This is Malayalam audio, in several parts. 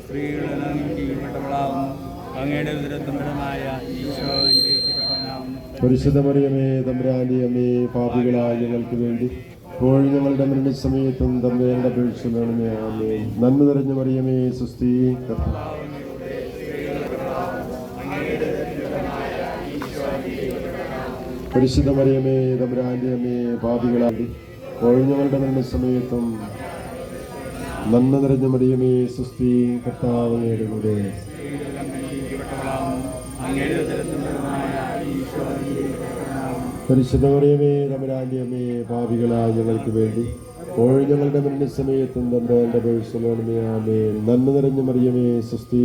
സ്ത്രീകളിൽ അനുഗ്രഹിക്കപ്പെട്ടവളാവുന്നു അങ്ങയുടെ ഉദരത്തുമ്പരമായ ഈശോ അനുഗ്രഹിക്കപ്പെട്ടവനാവുന്നു പരിശുദ്ധ മറിയമേ തമ്പുരാന്റെ അമ്മേ പാപികളായ ഞങ്ങൾക്ക് വേണ്ടി ഇപ്പോൾ ഞങ്ങളുടെ മരണസമയത്തും തമ്പുരാന്റെ അപേക്ഷ വേണമേ അമ്മേ നന്മ നിറഞ്ഞ മറിയമേ സുസ്ഥി പരിശുദ്ധ മറിയമേ തമ്പുരാന്റെ അമ്മേ പാപികളായി ഇപ്പോൾ ഞങ്ങളുടെ മരണസമയത്തും നന്മ നിറഞ്ഞ മറിയമേ സുസ്തി കർത്താവയുടെ കൂടെ പരിശുദ്ധ മറിയമേ തമ്പുരാന്റെ അമ്മേ പാപികളായ ഞങ്ങൾക്ക് വേണ്ടി. ഇപ്പോൾ ഞങ്ങളുടെ മരണസമയത്തും തമ്പുരാന്റെ ഭവിഷ്യമാണമേ ഭവിഷ്യമേ നന്മ നിറഞ്ഞ മറിയമേ സുസ്തി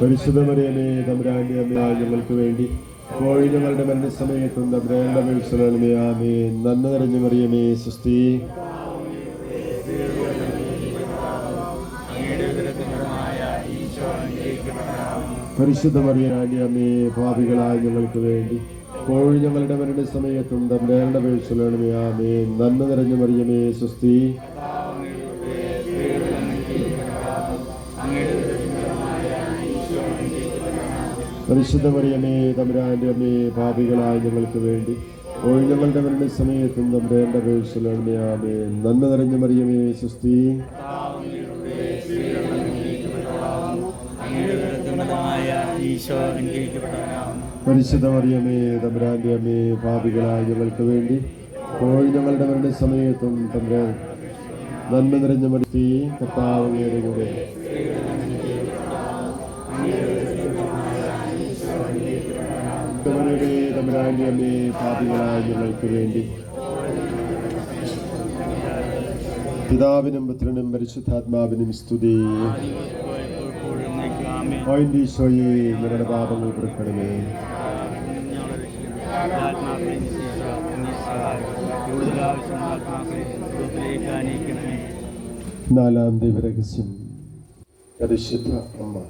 പരിശുദ്ധമറിയമേ മറിയമേ അമ്മ ഞങ്ങൾക്ക് വേണ്ടി. ഇപ്പോൾ ഞങ്ങളുടെ മരണസമയത്തും തമ്പുരാന്റെ നന്ന നിറഞ്ഞു മറിയമേ സുസ്തി പരിശുദ്ധ മറിയാന്റെ അമ്മേ പാപികളായ ഞങ്ങൾക്ക് വേണ്ടി. ഇപ്പോൾ ഞങ്ങളുടെ മരണസമയത്തുണ്ട് ഭവിഷ്യമാണമേ നന്ന നിറഞ്ഞ മറിയമേ സുസ്ഥി പരിശുദ്ധ മറിയമേ തമ്പുരാന്റെ അമ്മേ പാപികളായ ഞങ്ങൾക്ക് വേണ്ടി. ഇപ്പോൾ ഞങ്ങളുടെ മരണ സമയത്തും ഭവിഷ്യമാണമേ ആമേ നന്മ നിറഞ്ഞ മറിയമേ സ്വസ്തി പരിശുദ്ധ മറിയമേ തമ്പുരാന്റെ അമ്മേ പാപികളായ ഞങ്ങൾക്ക് വേണ്ടി. ഇപ്പോൾ ഞങ്ങളുടെ മരണസമയത്തും തമ്പുരാൻ നന്മ നിറഞ്ഞ മരുത്തി കർത്താവ് കൂടെ തമ്പുരാന്റെ തമ്പുരാന്റെ അമ്മേ പാപികളായ ഞങ്ങൾക്ക് വേണ്ടി. പിതാവിനും പുത്രനും പരിശുദ്ധാത്മാവിനും സ്തുതി. പാപങ്ങൾ സ്വർഗത്തിലേക്ക് നാലാം ദൈവരഹസ്യം. പരിശുദ്ധ അമ്മ.